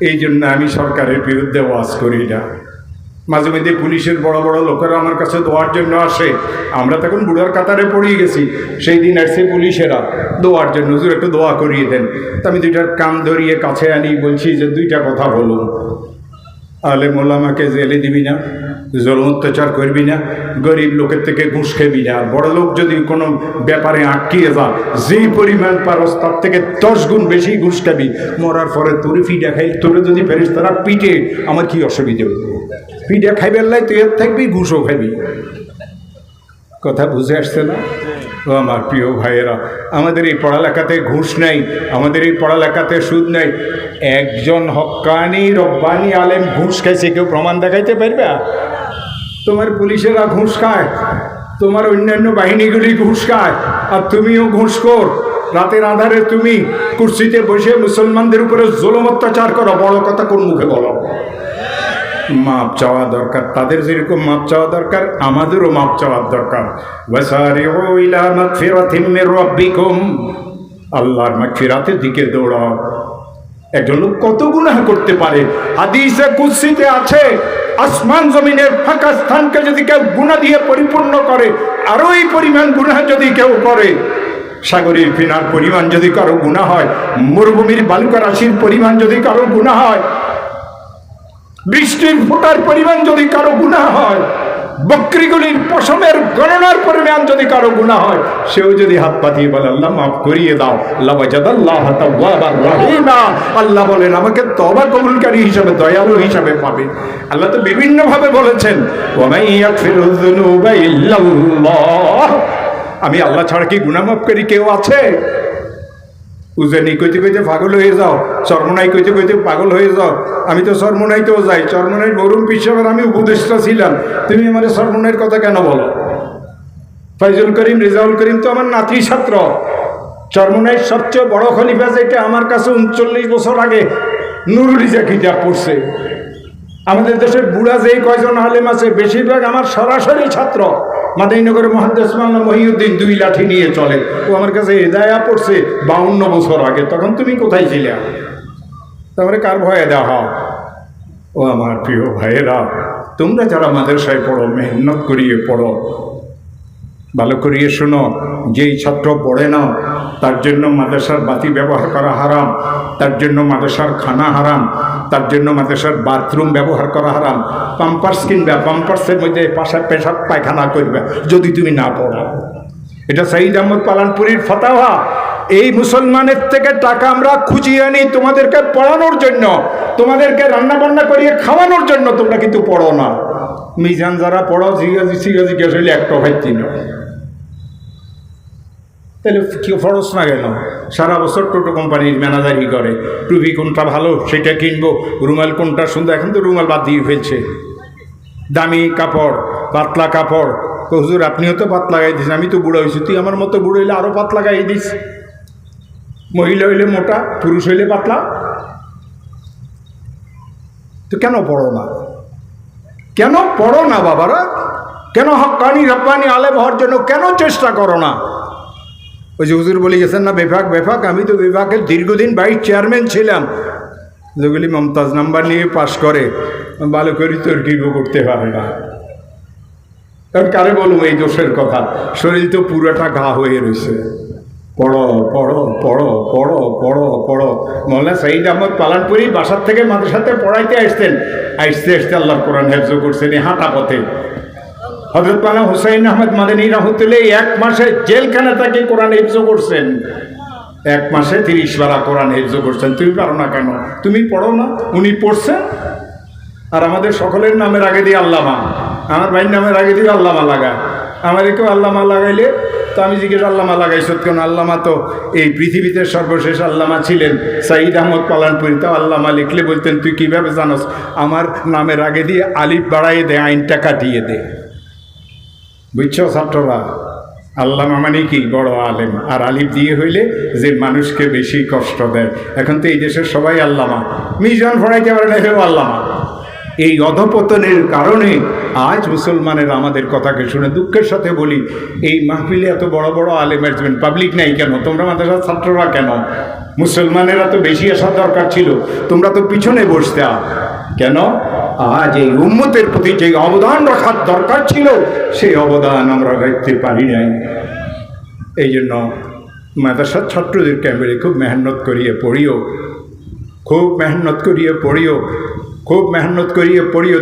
এই জন্য আমি সরকারের বিরুদ্ধে ওয়াজ করি না। মাঝে মাঝে পুলিশের বড় বড় লোকেরা আমার কাছে দোয়ার জন্য আসে। আমরা তখন বুড়ার কাতারে পড়িয়ে গেছি। সেই দিন আসছে পুলিশেরা। দোয়ার জন্য একটু দোয়া করিয়ে দেন। তা আমি দুইটার কান ধরিয়ে কাছে আনি, বলছি যে দুইটা কথা বলুন। আলে মোলামাকে জেলে দিবি না জল অত্যাচার করবি না, গরিব লোকের থেকে ঘুষ খেবি না বড় লোক যদি কোনো ব্যাপারে আটকিয়ে যা যেই পরিমাণ পারস তার থেকে দশ গুণ বেশি ঘুষ খাবি। মরার পরে তোরে ফিডা খাই, তোরে যদি ফেরিস তারা পিটে, আমার কি অসুবিধে হইব? পিটা খাইবার লাই তুই থাকবি, ঘুষও খাবি। কথা বুঝে আসছে না? ও আমার প্রিয় ভাইয়েরা, আমাদের এই পড়ালেখাতে ঘুষ নেই, আমাদের এই পড়ালেখাতে সুদ নেই। একজন হক্কানি রব্বানি আলেম ঘুষ খাইছে, কেউ প্রমাণ দেখাইতে পারবে? তোমার পুলিশেরা ঘুষ খায়, তোমার অন্যান্য বাহিনীগুলি ঘুষ খায়, আর তুমিও ঘুষ কর রাতের আধারে তুমি কুর্সিতে বসে মুসলমানদের উপরে জুলুম অত্যাচার করো, বড় কথা কোন মুখে বলো? মাপ চাওয়া দরকার। তাদের যেরকম মাপ চাওয়া দরকার, আমাদেরও মাপ চাওয়ার দরকার। আল্লাহর মাগফিরাতের দিকে দৌড়াও। একজন লোক কত গুনাহ করতে পারে? হাদিসে কুদসিতে আছে, আসমান জমিনের ফাঁকা স্থানকে যদি কেউ গুনাহ দিয়ে পরিপূর্ণ করে, আরও এই পরিমাণ গুনাহ যদি কেউ করে, সাগরের ফিনার পরিমাণ যদি কারও গুনাহ হয়, মরুভূমির বালুকা রাশির পরিমাণ যদি কারও গুনাহ হয় বৃষ্টির ফোটার পরিমাণ যদি কারও গুণা হয়, বকরিগুলির পশমের গণনার পরিমাণ যদি কারও গুণা হয়, সেও যদি হাত পাতিয়ে বলে, আল্লাহ মাফ করিয়ে দাও। আল্লাহ আল্লাহ বলেন, আমাকে তবা কবুলকারী হিসাবে, দয়ালু হিসাবে পাবে। আল্লাহ তো বিভিন্ন ভাবে বলেছেন আমি আল্লাহ ছাড়া কি গুনাহ মাফকারী কেউ আছে? উজানি কইতে কইতে পাগল হয়ে যাও, চর্মনাই কইতে কইতে পাগল হয়ে যাও। আমি তো চর্মনাইতেও যাই চর্মনাই বরুণ পিসাবের আমি উপদেষ্টা ছিলাম। তুমি আমার চর্মনাইয়ের কথা কেন বলো? ফাইজুল করিম, রেজাউল করিম তো আমার নাতি ছাত্র। চর্মনাইয়ের সবচেয়ে বড় খলিফা যেটা আমার কাছে উনচল্লিশ বছর আগে নুরুল ইজা কিতাব পড়ছে। আমাদের দেশের বুড়া যেই কয়জন আলেম আছে, বেশিরভাগ আমার সরাসরি ছাত্র। মাদাইনগরের মহাদ্দেশ মাল্লা মহিউদ্দিন দুই লাঠি নিয়ে চলে। ও আমার কাছে হেদায়া পড়ছে বাউন্ন বছর আগে। তখন তুমি কোথায় ছিলে? তারপরে কার ভয়ে দেওয়া ও আমার প্রিয় ভাইয়েরা, তোমরা যারা মাদ্রাসায় পড়ো, মেহনত করিয়ে পড়ো, ভালো করিয়ে শোনো, যেই ছাত্র পড়ে না, তার জন্য মাদ্রাসার বাতি ব্যবহার করা হারাম, তার জন্য মাদ্রাসার খানা হারাম তার জন্য মাদ্রাসার বাথরুম ব্যবহার করা হারাম। পাম্পার্স কিনবে পাম্পার্সের মধ্যে পাশা পেশাব পায়খানা করবে, যদি তুমি না পড়ো। এটা সাইদ আহমদ পালানপুরীর ফতাওয়া। এই মুসলমানের থেকে টাকা আমরা খুঁজিয়ে আনি তোমাদেরকে পড়ানোর জন্য। তোমাদেরকে রান্না বান্না করিয়ে খাওয়ানোর জন্য তোমরা কিন্তু পড়ো না। মিজান যারা পড়ো জিজ্ঞাসা জিজ্ঞাসা হইলে একটা ভাইতি না তাহলে কেউ খরচ না গেল সারা বছর টোটো কোম্পানির ম্যানেজারই করে। টুপি কোনটা ভালো, সেটা কিনবো। রুমাল কোনটা সুন্দর, এখন তো রুমাল বাদ দিয়ে ফেলছে। দামি কাপড়, পাতলা কাপড়। হুজুর, আপনিও তো পাত লাগাই দিস, আমি তো বুড়ো হয়েছি। তুই আমার মতো বুড়ো হইলে আরও পাত গাই দিস। মহিলা হইলে মোটা, পুরুষ হইলে পাতলা। তো কেন পড়ো না? কেন পড়ো না বাবারা? কেন হকানি রব্বানি আলেম হওয়ার জন্য কেন চেষ্টা করো না? ওই যে হুজুর বলে গেছেন না, বেফাক বেফাক, আমি তো বিভাগের দীর্ঘদিন ভাইস চেয়ারম্যান ছিলাম। যেগুলি মমতাজ নাম্বার নিয়ে পাশ করে, ভালো করে তর্কিব করতে পারে না। কারণ কারে বলুম এই দোষের কথা? শরীর তো পুরোটা ঘা হয়ে রয়েছে। পড়ো পড়ো পড়ো পড়ো পড়ো পড়ো। মোল্লা সাইদ আহমদ পালানপুরি বাসার থেকে মাদ্রাসাতে পড়াইতে আসতেন। আসতে আসতে আল্লাহ কোরআন হেফজ করছেন হাঁটা পথে। হজরত পালা হুসাইন আহমদ মাদানী রহমতুল্লাহ এক মাসে জেলখানা তাকে কোরআন হেফজ করছেন। এক মাসে তিরিশ বারা কোরআন হেফজ করছেন। তুমি পারো না কেন? তুমি পড়ো না? উনি পড়ছেন। আর আমাদের সকলের নামের আগে দিয়ে আল্লামা। আমার ভাইয়ের নামের আগে দিয়ে আল্লামা লাগায় আমাদেরকেও আল্লামা লাগাইলে তো আমি জিজ্ঞেস, আল্লামা লাগাইছ কেন? আল্লামা তো এই পৃথিবীতে সর্বশেষ আল্লামা ছিলেন। সাইদ আহমদ পালানপুরি তো আল্লামা লিখলে বলতেন, তুই কীভাবে জানোস? আমার নামের আগে দিয়ে আলিফ বাড়াইয়ে দে, আইনটা কাটিয়ে দে। বুঝছ, ছাত্ররা? আল্লামা মানে কি বড় আলেম? আর আলিফ দিয়ে হইলে যে মানুষকে বেশি কষ্ট দেয়। এখন তো এই দেশের সবাই আল্লামা। মিজান ফড়াইতে পারে না হেও আল্লামা। এই অধপতনের কারণে আজ মুসলমানের আমাদের কথাকে শুনে দুঃখের সাথে বলি, এই মাহফিলে এত বড় বড় আলেম আসবেন পাবলিক নাই কেন? তোমরা মাদ্রাসার ছাত্ররা কেন? মুসলমানেরা তো বেশি আসার দরকার ছিল। তোমরা তো পিছনে বসতে কেন? আজ এই উন্মতের প্রতি যে অবদান রাখার দরকার ছিল, সেই অবদান আমরা রাখতে পারি নাই। এই জন্য মাদ্রাসার ছাত্রদেরকে আমি খুব মেহনত করিয়ে পড়িও, খুব মেহনত করিয়ে পড়িও, খুব মেহনত করিয়ে পড়িও